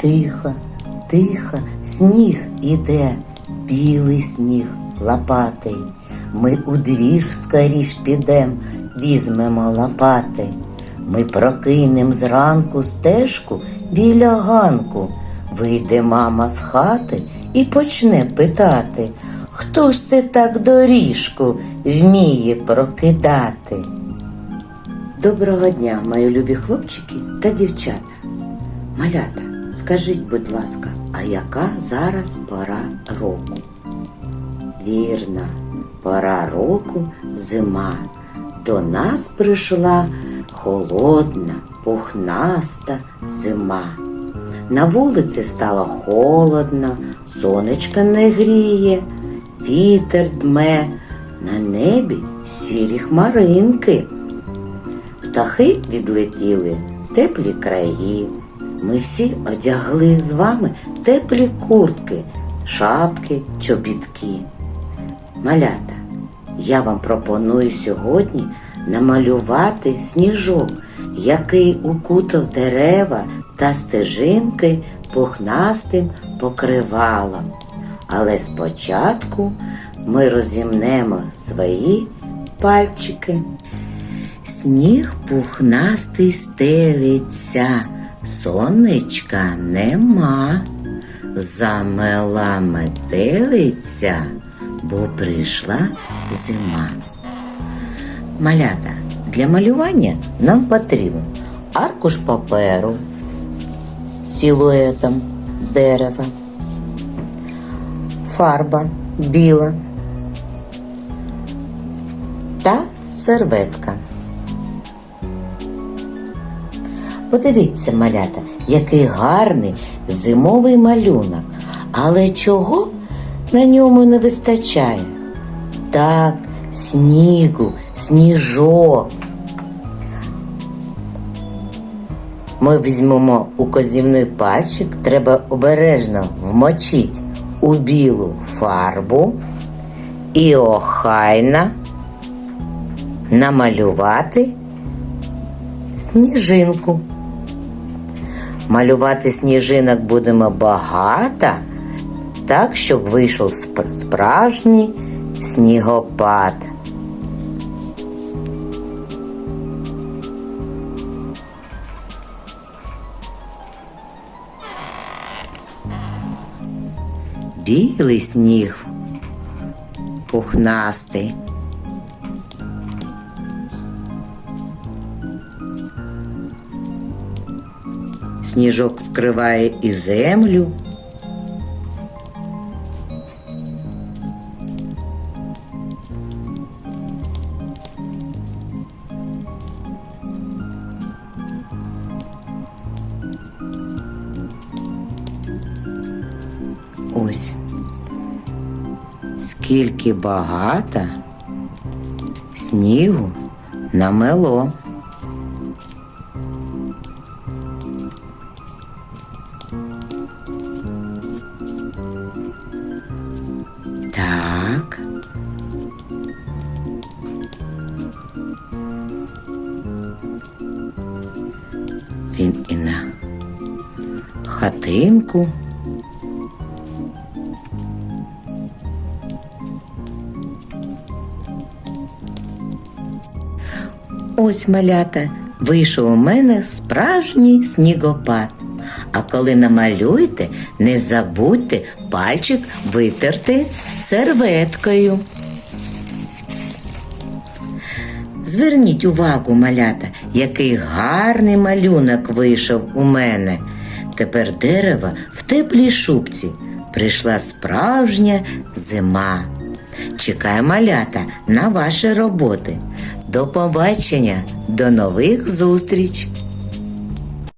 Тихо, тихо, сніг іде, білий сніг лопатий. Ми у двір скоріш підем, візьмемо лопати. Ми прокинем зранку стежку біля ганку. Вийде мама з хати і почне питати, хто ж це так доріжку вміє прокидати. Доброго дня, мої любі хлопчики та дівчата. Малята, скажіть, будь ласка, а яка зараз пора року? Вірно, пора року зима. До нас прийшла холодна, пухнаста зима. На вулиці стало холодно, сонечко не гріє, вітер дме, на небі сірі хмаринки. Птахи відлетіли в теплі краї. Ми всі одягли з вами теплі куртки, шапки, чобітки. Малята, я вам пропоную сьогодні намалювати сніжок, який укутав дерева та стежинки пухнастим покривалом. Але спочатку ми розімнемо свої пальчики. Сніг пухнастий стелиться, сонечка нема. Замела метелиця, бо прийшла зима. Малята, для малювання нам потрібен аркуш паперу силуетом дерева, фарба біла та серветка. Подивіться, малята, який гарний зимовий малюнок. Але чого на ньому не вистачає? Так, снігу, сніжок. Ми візьмемо указівний пальчик, треба обережно вмочити у білу фарбу і охайно намалювати сніжинку. Малювати сніжинок будемо багато, так, щоб вийшов сп- справжній снігопад. Білий сніг пухнастий. Сніжок вкриває і землю. Ось скільки багато снігу намело. Так. Він і на хатинку. Ось малята, вийшов у мене справжній снігопад. А коли намалюєте, не забудьте пальчик витерти серветкою. Зверніть увагу, малята, який гарний малюнок вийшов у мене. Тепер дерево в теплій шубці. Прийшла справжня зима. Чекаю малята на ваші роботи. До побачення, до нових зустріч!